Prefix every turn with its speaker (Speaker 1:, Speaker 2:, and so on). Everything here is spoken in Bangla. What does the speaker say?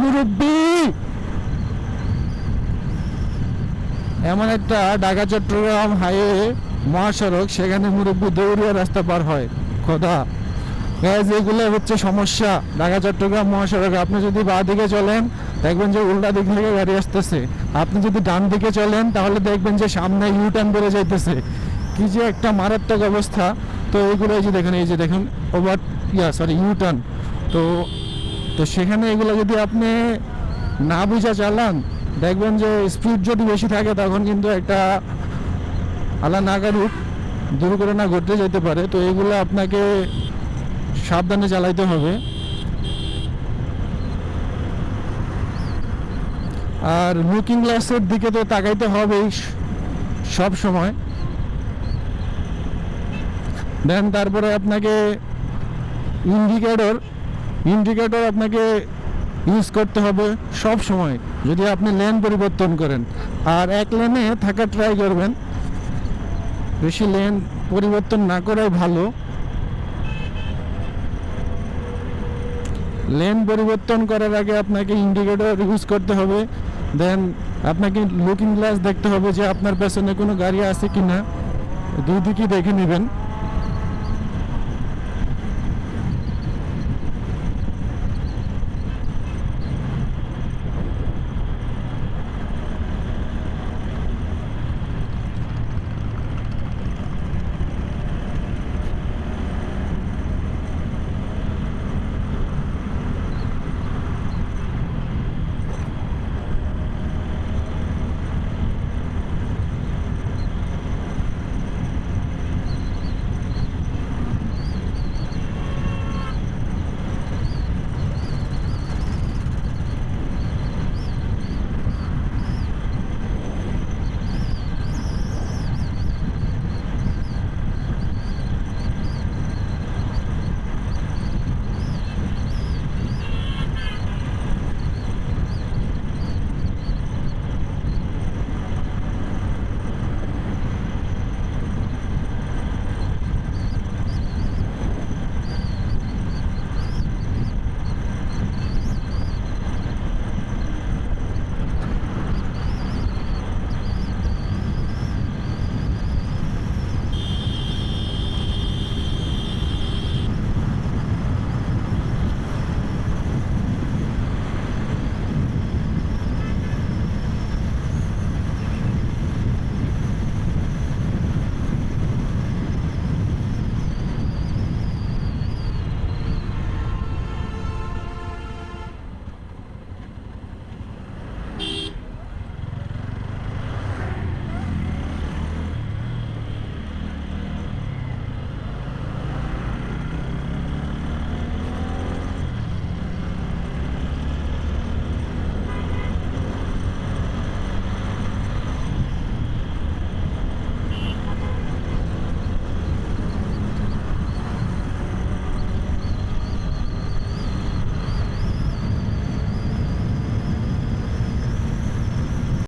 Speaker 1: মুরব্বী। এমন একটা ঢাকা, চট্টগ্রাম হাইওয়ে মহাসড়ক, সেখানে মুরব্বী দৌড়িয়ে রাস্তা পার হয়। খোদা। এগুলো হচ্ছে সমস্যা। ঢাকা, চট্টগ্রাম মহাসড়কে আপনি যদি বাঁ দিকে চলেন, দেখবেন যে উল্টা দিক থেকে গাড়ি আসতেছে। আপনি যদি ডান দিকে চলেন, তাহলে দেখবেন যে সামনে ইউ টার্ন বেড়ে যাইতেছে। কি যে একটা মারাত্মক অবস্থা। তো এইগুলো এই যে দেখেন, এই যে দেখেন ওভার ইয়া সরি ইউ টার্ন তো তো সেখানে এগুলো যদি আপনি না বুঝা চালান, দেখবেন যে স্পিড যদি বেশি থাকে, তখন কিন্তু একটা আল্লাহ না কারুক দুর্ঘটনা ঘটতে যেতে পারে। তো এগুলো আপনাকে সাবধানে চালাইতে হবে। আর লুকিং গ্লাসের দিকে তো তাকাইতে হবেই সব সময়। দেন তারপরে আপনাকে ইন্ডিকেটর ইন্ডিকেটর আপনাকে ইউজ করতে হবে সব সময়। যদি আপনি লেন পরিবর্তন করেন, আর এক লেনে থাকা ট্রাই করবেন, বেশি লেন পরিবর্তন না করাই ভালো। লেন পরিবর্তন করার আগে আপনাকে ইন্ডিকেটর ইউজ করতে হবে। দেন আপনাকে লুকিং গ্লাস দেখতে হবে যে আপনার পেছনে কোনো গাড়ি আছে কি না দুই দিকই দেখে নেবেন।